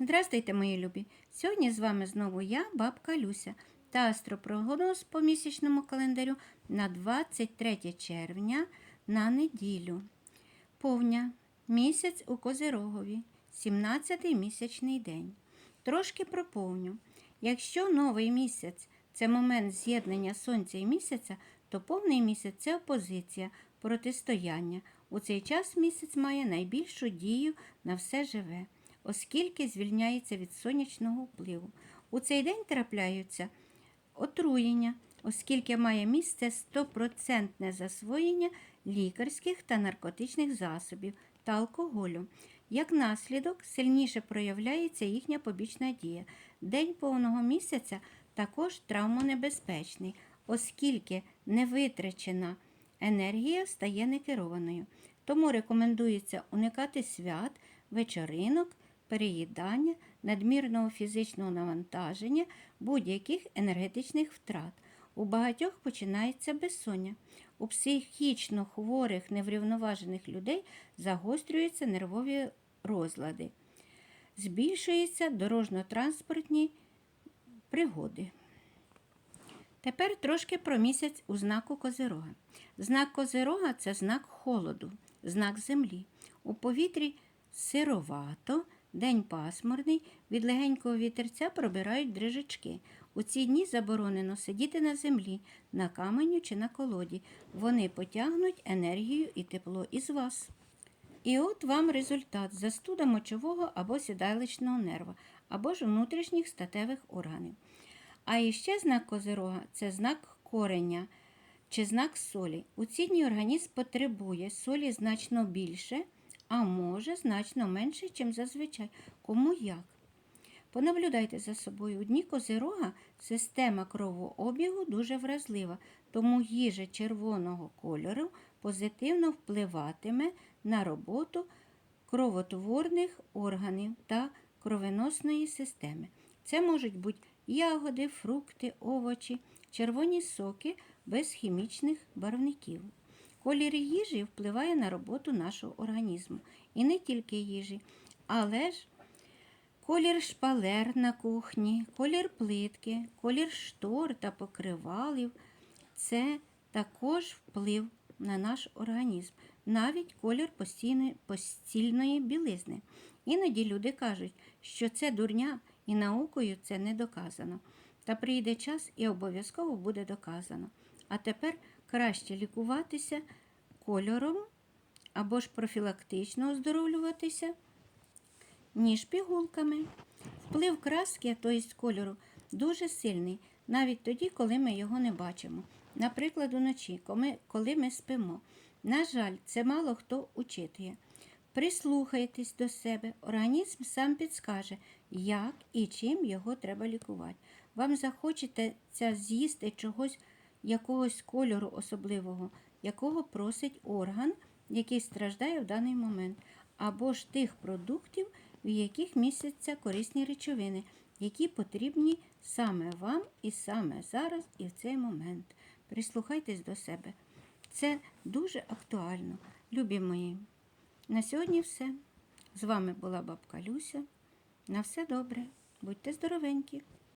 Здрастуйте, мої любі! Сьогодні з вами знову я, бабка Люся, та астропрогноз по місячному календарю на 23 червня на неділю. Повня. Місяць у Козирогові, 17-й місячний день. Трошки про повню. Якщо новий місяць це момент з'єднання сонця і місяця, то повний місяць це опозиція, протистояння. У цей час місяць має найбільшу дію на все живе, оскільки звільняється від сонячного впливу. У цей день трапляються отруєння, оскільки має місце стопроцентне засвоєння лікарських та наркотичних засобів та алкоголю. Як наслідок, сильніше проявляється їхня побічна дія. День повного місяця також травмонебезпечний, оскільки невитрачена енергія стає некерованою. Тому рекомендується уникати свят, вечоринок, переїдання, надмірного фізичного навантаження, будь-яких енергетичних втрат. У багатьох починається безсоння. У психічно хворих, неврівноважених людей загострюються нервові розлади, збільшуються дорожньо-транспортні пригоди. Тепер трошки про місяць у знаку Козирога. Знак Козирога це знак холоду, знак землі. У повітрі сировато, день пасмурний, від легенького вітерця пробирають дрижачки. У ці дні заборонено сидіти на землі, на каменю чи на колоді. Вони потягнуть енергію і тепло із вас. І от вам результат застуда мочового або сідалищного нерва, або ж внутрішніх статевих органів. А іще знак козирога це знак кореня чи знак солі. У ці дні організм потребує солі значно більше, а може значно менше, ніж зазвичай. Кому як? Понаблюдайте за собою. У дні козирога система кровообігу дуже вразлива, тому їжа червоного кольору позитивно впливатиме на роботу кровотворних органів та кровоносної системи. Це можуть бути ягоди, фрукти, овочі, червоні соки без хімічних барвників. Колір їжі впливає на роботу нашого організму. І не тільки їжі, але ж колір шпалер на кухні, колір плитки, колір штор та покривалів це також вплив на наш організм, навіть колір постійної, постільної білизни. Іноді люди кажуть, що це дурня і наукою це не доказано. Та прийде час і обов'язково буде доказано. А тепер краще лікуватися кольором або ж профілактично оздоровлюватися, ніж пігулками. Вплив краски, тобто кольору, дуже сильний, навіть тоді, коли ми його не бачимо. Наприклад, уночі, коли ми спимо. На жаль, це мало хто учитує. Прислухайтесь до себе, організм сам підскаже, як і чим його треба лікувати. Вам захочеться з'їсти чогось, якогось кольору особливого, якого просить орган, який страждає в даний момент, або ж тих продуктів, в яких містяться корисні речовини, які потрібні саме вам і саме зараз, і в цей момент. Прислухайтесь до себе. Це дуже актуально, любі мої. На сьогодні все. З вами була бабка Люся. На все добре. Будьте здоровенькі!